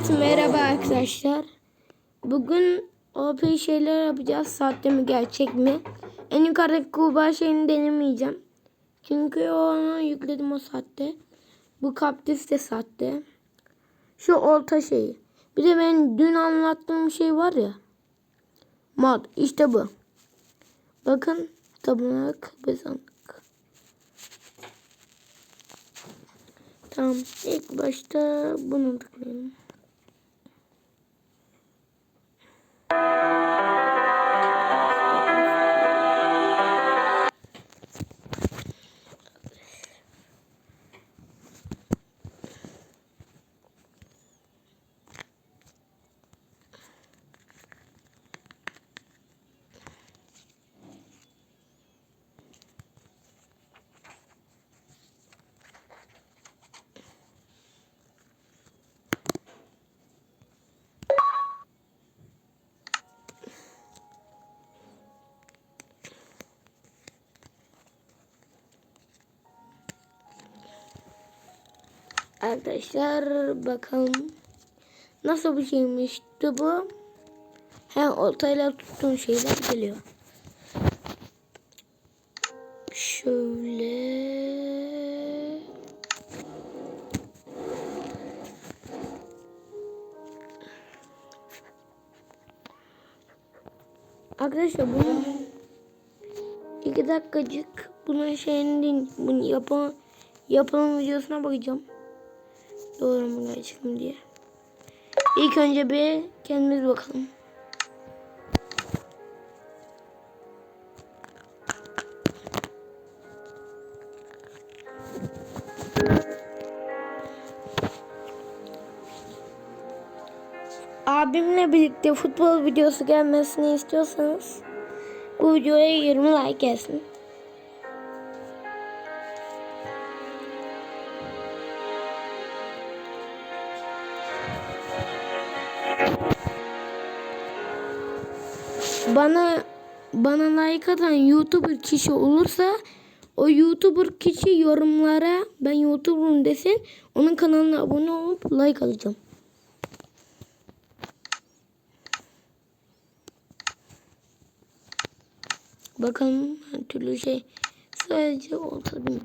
Evet merhaba arkadaşlar. Bugün OP şeyler yapacağız. Sahte mi gerçek mi? En yukarıdaki kurbağa şeyini denemeyeceğim. Çünkü onu yükledim o saatte. Bu kaktüs de sahte. Şu olta şeyi. Bir de ben dün anlattığım şey var ya. Mod işte bu. Bakın tapınak bezanlık. Tamam ilk başta bunu tıklayalım. Thank you. Arkadaşlar bakalım. Nasıl bir şeymişti bu? He oltayla tuttuğum şeyler geliyor. Şöyle. Arkadaşlar bunu iki dakikacık bunun şeyini bunu yapın yapılım videosuna bakacağım. Doğru gerçek mi diye. İlk önce bir kendimiz bakalım. Abimle birlikte futbol videosu gelmesini istiyorsanız bu videoya 20 like gelsin. Bana bana like atan YouTuber kişi olursa o YouTuber kişi yorumlara ben YouTuber'ım desin. Onun kanalına abone olup like alacağım. Bakalım her türlü şey sadece olsa değil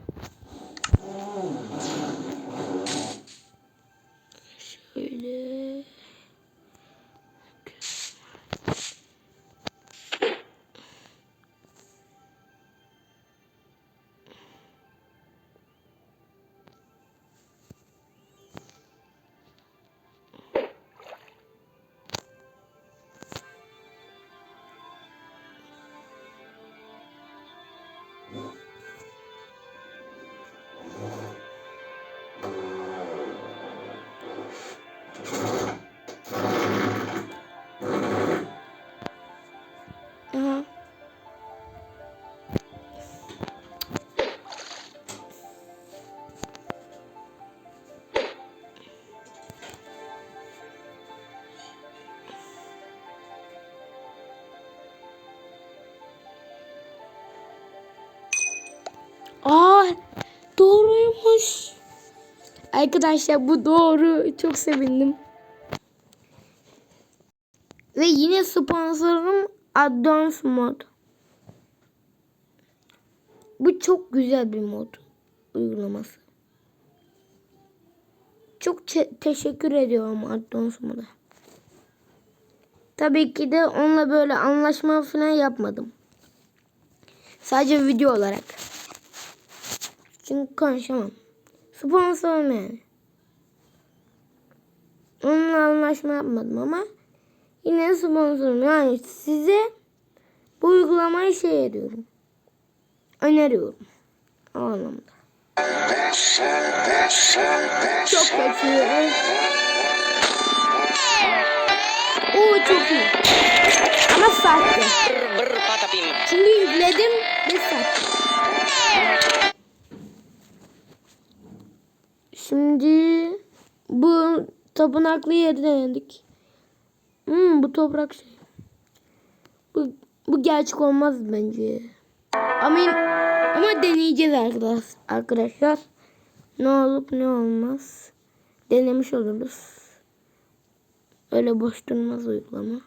Yeah. Arkadaşlar bu doğru. Çok sevindim. Ve yine sponsorum Advance mod. Bu çok güzel bir mod uygulaması. Çok teşekkür ediyorum Advance moda. Tabii ki de onunla böyle anlaşma falan yapmadım. Sadece video olarak. Çünkü konuşamam. Sponsorum yani. Onunla anlaşma yapmadım ama yine sponsorum. Yani size bu uygulamayı şey ediyorum. Öneriyorum. O anlamda. Çok kötü. Oo çok iyi. Ama patapim. Çünkü yükledim ve sahte. Şimdi bu tapınaklı yeri denedik. Hmm, bu toprak şey. Bu, bu gerçek olmaz bence. Ama, ama deneyeceğiz arkadaş, arkadaşlar. Ne olup ne olmaz. Denemiş oluruz. Öyle boş durmaz uygulama.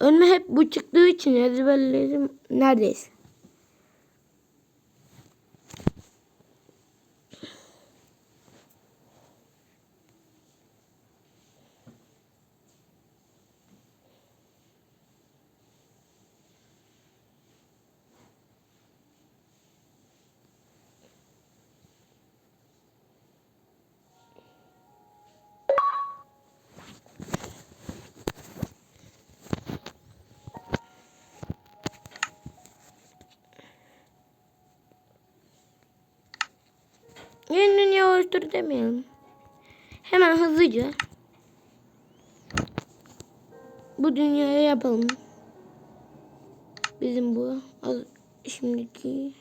Önüme hep bu çıktığı için ezberledim neredeyse. Yeni dünya oluştur demeyelim. Hemen hızlıca bu dünyaya yapalım. Bizim bu şimdiki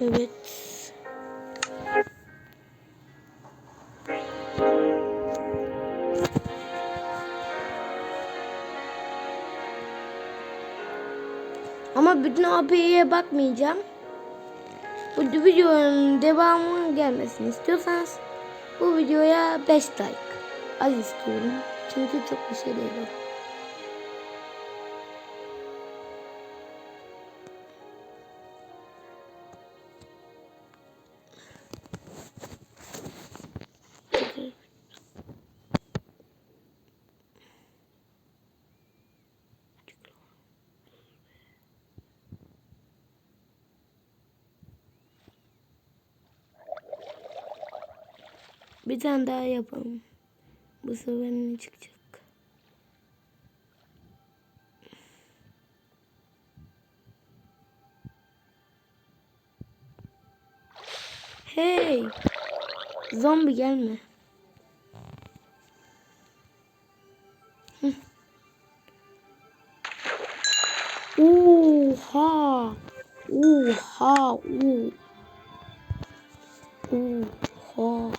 evet. Ama bütün API'ye bakmayacağım. Bu videonun devamının gelmesini istiyorsanız bu videoya 5 like az istiyorum. Çünkü çok bir şey değil. Bir tane daha yapalım. Bu sefer ne çıkacak? Hey! Zombi gelme. Oha! Oha! Oo. Oha!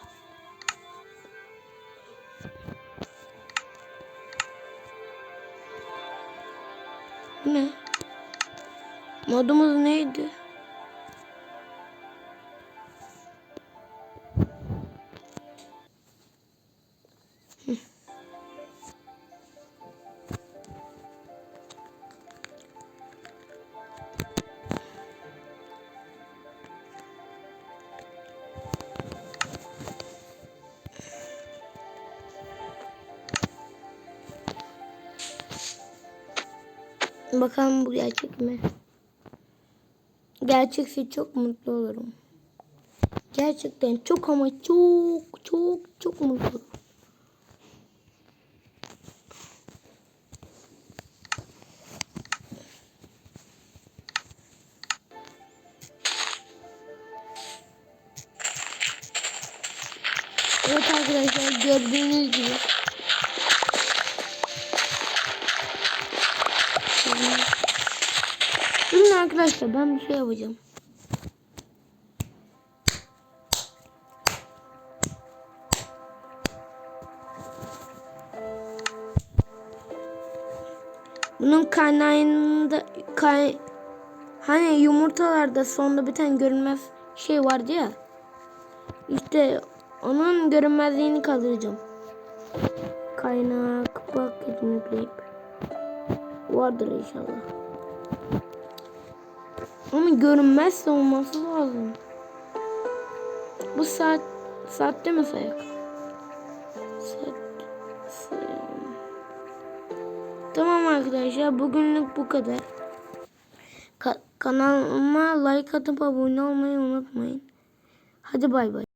Modumuz neydi? Bakalım bu gerçek mi? Gerçekse çok mutlu olurum. Gerçekten çok ama çok çok çok mutlu olurum. Arkadaşlar ben bir şey yapacağım. Bunun kaynağında kay, hani yumurtalarda sonunda bir tane görünmez şey vardı ya. İşte onun görünmezliğini kaldıracağım. Kaynak paketini yükleyip vardır inşallah. Ama görünmezse olması lazım. Bu saat saatte mi sayak? Saat sayalım. Tamam arkadaşlar bugünlük bu kadar. Ka- kanalıma like atıp abone olmayı unutmayın. Hadi bay bay.